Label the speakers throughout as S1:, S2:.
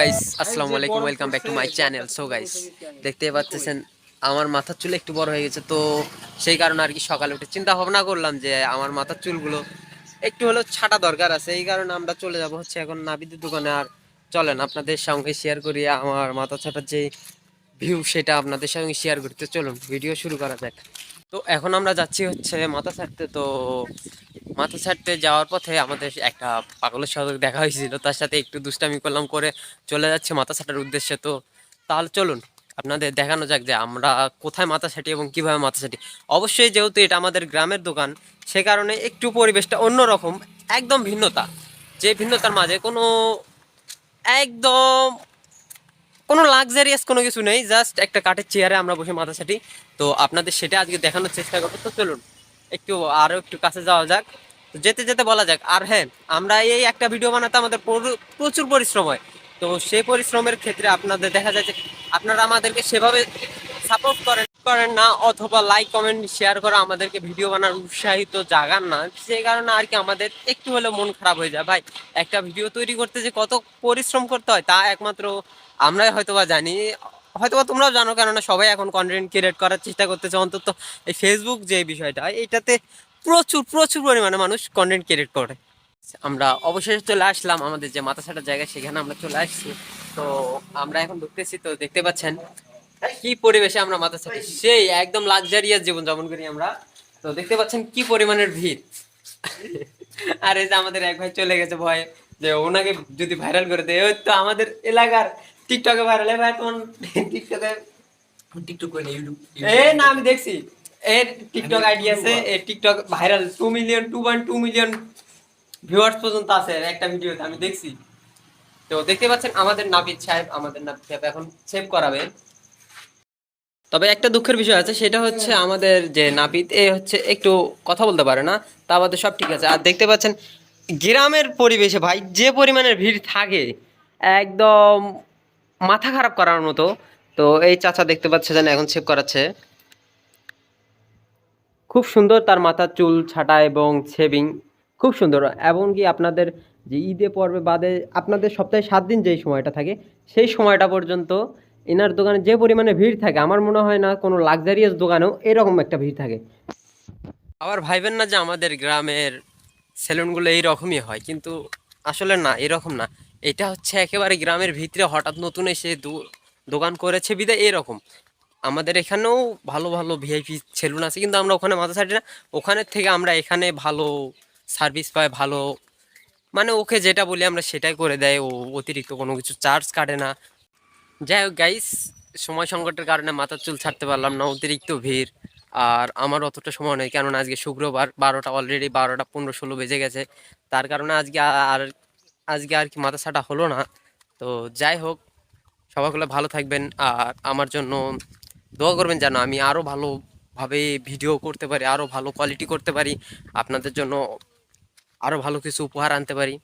S1: Guys আসসালামু আলাইকুম welcome back to my channel so guys দেখতে পাচ্ছেন আমার মাথার চুল একটু বড় হয়ে গেছে তো সেই কারণে আর কি সকালে উঠে চিন্তা ভাবনা করলাম যে আমার মাথার চুলগুলো একটু হলেও ছাটা দরকার আছে এই কারণে আমরা চলে যাব হচ্ছে এখন নাবিদের দোকানে আর চলেন আপনাদের সঙ্গে শেয়ার করি আমার মাথা ছাটার যে ভিউ সেটা আপনাদের সঙ্গে শেয়ার করতে চলুন ভিডিও শুরু করা যাক। তো এখন আমরা যাচ্ছি হচ্ছে মাথা ছাড়তে তো মাথা ছাড়তে যাওয়ার পথে আমাদের একটা পাগলের সাথে দেখা হয়েছিল, তার সাথে একটু দুষ্টামি করলাম করে চলে যাচ্ছে মাথা ছাটার উদ্দেশ্যে। তো তাহলে চলুন, আপনাদের দেখানো যাক যে আমরা কোথায় মাথা ছাটি এবং কীভাবে মাথা ছাটি। অবশ্যই যেহেতু এটা আমাদের গ্রামের দোকান, সে কারণে একটু পরিবেশটা অন্যরকম, একদম ভিন্নতা। যে ভিন্নতার মাঝে কোনো একদম কোনো লাক্সারিয়াস কোনো কিছু নেই জাস্ট একটা কাঠের চেয়ারে আমরা বসে মাথা ছাটি। তো আপনাদের সেটা আজকে দেখানোর চেষ্টা করব। তো চলুন একটু আরও একটু কাছে যাওয়া যাক। তো যেতে যেতে বলা যাক, আর হ্যাঁ আমরা এই একটা ভিডিও বানাতে আমাদের প্রচুর- পরিশ্রম হয়। তো সেই পরিশ্রমের ক্ষেত্রে আপনাদের দেখা যায় যে আপনারা আমাদেরকে সেভাবে সাপোর্ট করেন করেন না, অথবা লাইক কমেন্ট শেয়ার করা আমাদেরকে ভিডিও বানার উৎসাহিত জাগান না। সেই কারণে আর কি আমাদের একটু হলেও মন খারাপ হয়ে যায়। ভাই, একটা ভিডিও তৈরি করতে যে কত পরিশ্রম করতে হয় তা একমাত্র আমরাই হয়তোবা জানি। হয়তোবা তোমরাও জানো কেননা সবাই এখন কন্টেন্ট ক্রিয়েট করার চেষ্টা করতেছে। অন্তত এই ফেসবুক যে বিষয়টা, এটাতে প্রচুর প্রচুর পরিমাণে মানুষ কন্টেন্ট ক্রিয়েট করে। আমরা অবশেষে চলে আসলাম আমাদের যে মাথা ছাটার জায়গা, সেখানে আমরা চলে আসছি। তো আমরা এখন ঢুকতেছি, তো দেখতে পাচ্ছেন কি পরিবেশে আমরা মাথা ছাটি সেই একদম লাক্সারিয়াস জীবন যাপন করি আমরা। তো দেখতে পাচ্ছেন কি পরিমাণের ভিড়। আর এই যে আমাদের এক ভাই চলে গেছে, ভয়ে। যে ওনাকে যদি ভাইরাল করে দেয় ওই তো আমাদের এলাকার টিকটকে ভাইরাল ভাই তোমার টিকটকে
S2: টিকটক করে ইউটিউব
S1: এ না আমি দেখছি। এর টিকটক আইডি আছে এর TikTok viral two million two point two million viewers পর্যন্ত আছে এর একটা ভিডিওতে আমি দেখছি। তো দেখতে পাচ্ছেন আমাদের নাপিত সাহেব আমাদের নাপিত সাহেব এখন সেভ করাবে। তবে একটা দুঃখের বিষয় আছে সেটা হচ্ছে আমাদের যে নাপিত এ হচ্ছে একটু কথা বলতে পারে না তা আমাদের সব ঠিক আছে। আর দেখতে পাচ্ছেন গ্রামের পরিবেশে ভাই, যে পরিমাণের ভিড় থাকে, একদম মাথা খারাপ করার মতো। তো এই চাচা দেখতে পাচ্ছে যেন এখন সেভ করাচ্ছে। খুব সুন্দর তার মাথার চুল, ছাটা এবং শেভিং খুব সুন্দর। এবং কি আপনাদের যে ঈদে, পর্বে, বাদে, আপনাদের সপ্তাহে সাত দিন যেই সময়টা থাকে, সেই সময়টা পর্যন্ত এনার দোকানে যে পরিমাণে ভিড় থাকে, আমার মনে হয় না কোনো লাক্সারিয়াস দোকানেও এরকম একটা ভিড় থাকে। আবার ভাইবেন না যে আমাদের গ্রামের সেলুনগুলো এইরকমই হয়, কিন্তু আসলে না, এরকম না। এটা হচ্ছে একেবারে গ্রামের ভিতরে হঠাৎ নতুন এসে দোকান করেছে বিদায় এরকম আমাদের এখানেও ভালো ভালো ভিআইপি সেলুন আছে, কিন্তু আমরা ওখানে মাথা ছাড়ি না। ওখানের থেকে আমরা এখানে ভালো সার্ভিস পাই, ভালো মানে ওকে যেটা বলি আমরা সেটাই করে দেয়, ও অতিরিক্ত কোনো কিছু চার্জ কাটে না। যাই হোক গাইস সময় সংকটের কারণে মাথার চুল ছাড়তে পারলাম না, অতিরিক্ত ভিড়। আর আমার অতটা সময় নেই। কেননা আজকে শুক্রবার বারোটা অলরেডি বারোটা পনেরো ষোলো বেজে গেছে। তার কারণে আজকে আর আজকে আর কি মাথা ছাটা হলো না। তো যাই হোক সবাইগুলো ভালো থাকবেন। আর আমার জন্য দোয়া করবেন যেন আমি আরও ভালোভাবে ভিডিও করতে পারি আরও ভালো কোয়ালিটি করতে পারি। আপনাদের জন্য আরও ভালো কিছু উপহার আনতে পারি।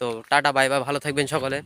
S1: তো টাটা বাই বাই ভালো থাকবেন সকলে।